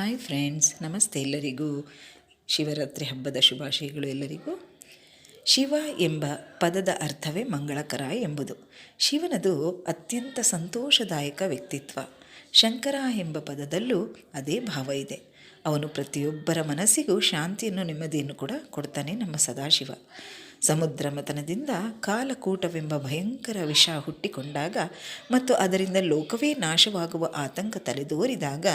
Hi friends, ನಮಸ್ತೆ ಎಲ್ಲರಿಗೂ. ಶಿವರಾತ್ರಿ ಹಬ್ಬದ ಶುಭಾಶಯಗಳು ಎಲ್ಲರಿಗೂ. ಶಿವ ಎಂಬ ಪದದ ಅರ್ಥವೇ ಮಂಗಳಕರ ಎಂಬುದು. ಶಿವನದು ಅತ್ಯಂತ ಸಂತೋಷದಾಯಕ ವ್ಯಕ್ತಿತ್ವ. ಶಂಕರ ಎಂಬ ಪದದಲ್ಲೂ ಅದೇ ಭಾವ ಇದೆ. ಅವನು ಪ್ರತಿಯೊಬ್ಬರ ಮನಸ್ಸಿಗೂ ಶಾಂತಿಯನ್ನು ನೆಮ್ಮದಿಯನ್ನು ಕೂಡ ಕೊಡ್ತಾನೆ ನಮ್ಮ ಸದಾಶಿವ. ಸಮುದ್ರ ಮತನದಿಂದ ಕಾಲಕೂಟವೆಂಬ ಭಯಂಕರ ವಿಷ ಹುಟ್ಟಿಕೊಂಡಾಗ ಮತ್ತು ಅದರಿಂದ ಲೋಕವೇ ನಾಶವಾಗುವ ಆತಂಕ ತಲೆದೋರಿದಾಗ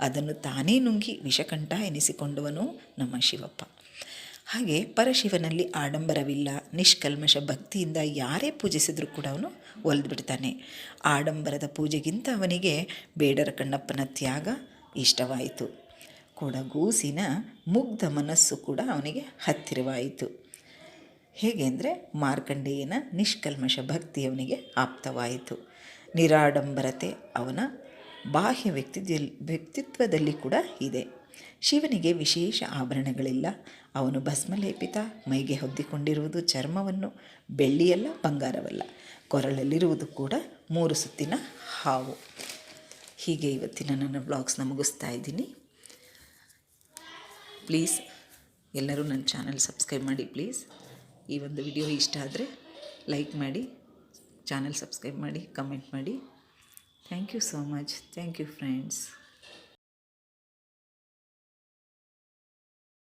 ಅದನ್ನು ತಾನೇ ನುಂಗಿ ವಿಷಕಂಠ ಎನಿಸಿಕೊಂಡವನು ನಮ್ಮ ಶಿವಪ್ಪ. ಹಾಗೆ ಪರಶಿವನಲ್ಲಿ ಆಡಂಬರವಿಲ್ಲ, ನಿಷ್ಕಲ್ಮಶ ಭಕ್ತಿಯಿಂದ ಯಾರೇ ಪೂಜಿಸಿದರೂ ಕೂಡ ಅವನು ಒಲಿದ್ಬಿಡ್ತಾನೆ. ಆಡಂಬರದ ಪೂಜೆಗಿಂತ ಅವನಿಗೆ ಬೇಡರ ಕಣ್ಣಪ್ಪನ ತ್ಯಾಗ ಇಷ್ಟವಾಯಿತು. ಕೊಡಗೂಸಿನ ಮುಗ್ಧ ಮನಸ್ಸು ಕೂಡ ಅವನಿಗೆ ಹತ್ತಿರವಾಯಿತು. ಹೇಗೆ ಅಂದರೆ ಮಾರ್ಕಂಡೇಯನ ನಿಷ್ಕಲ್ಮಶ ಭಕ್ತಿ ಅವನಿಗೆ ಆಪ್ತವಾಯಿತು. ನಿರಾಡಂಬರತೆ ಅವನ ಬಾಹ್ಯ ವ್ಯಕ್ತಿ ವ್ಯಕ್ತಿತ್ವದಲ್ಲಿ ಕೂಡ ಇದೆ. ಶಿವನಿಗೆ ವಿಶೇಷ ಆಭರಣಗಳಿಲ್ಲ. ಅವನು ಭಸ್ಮಲೇಪಿತ, ಮೈಗೆ ಹೊದ್ದಿಕೊಂಡಿರುವುದು ಚರ್ಮವನ್ನು, ಬೆಳ್ಳಿಯಲ್ಲ ಬಂಗಾರವಲ್ಲ. ಕೊರಳಲ್ಲಿರುವುದು ಕೂಡ ಮೂರು ಸುತ್ತಿನ ಹಾವು. ಹೀಗೆ ಇವತ್ತಿನ ನನ್ನ ಬ್ಲಾಗ್ಸ್ನ ಮುಗಿಸ್ತಾ ಇದ್ದೀನಿ. ಪ್ಲೀಸ್ ಎಲ್ಲರೂ ನನ್ನ ಚಾನಲ್ ಸಬ್ಸ್ಕ್ರೈಬ್ ಮಾಡಿ ಪ್ಲೀಸ್. ಈ ಒಂದು ವಿಡಿಯೋ ಇಷ್ಟ ಆದರೆ ಲೈಕ್ ಮಾಡಿ ಚಾನಲ್ ಸಬ್ಸ್ಕ್ರೈಬ್ ಮಾಡಿ ಕಮೆಂಟ್ ಮಾಡಿ. Thank you so much thank you friends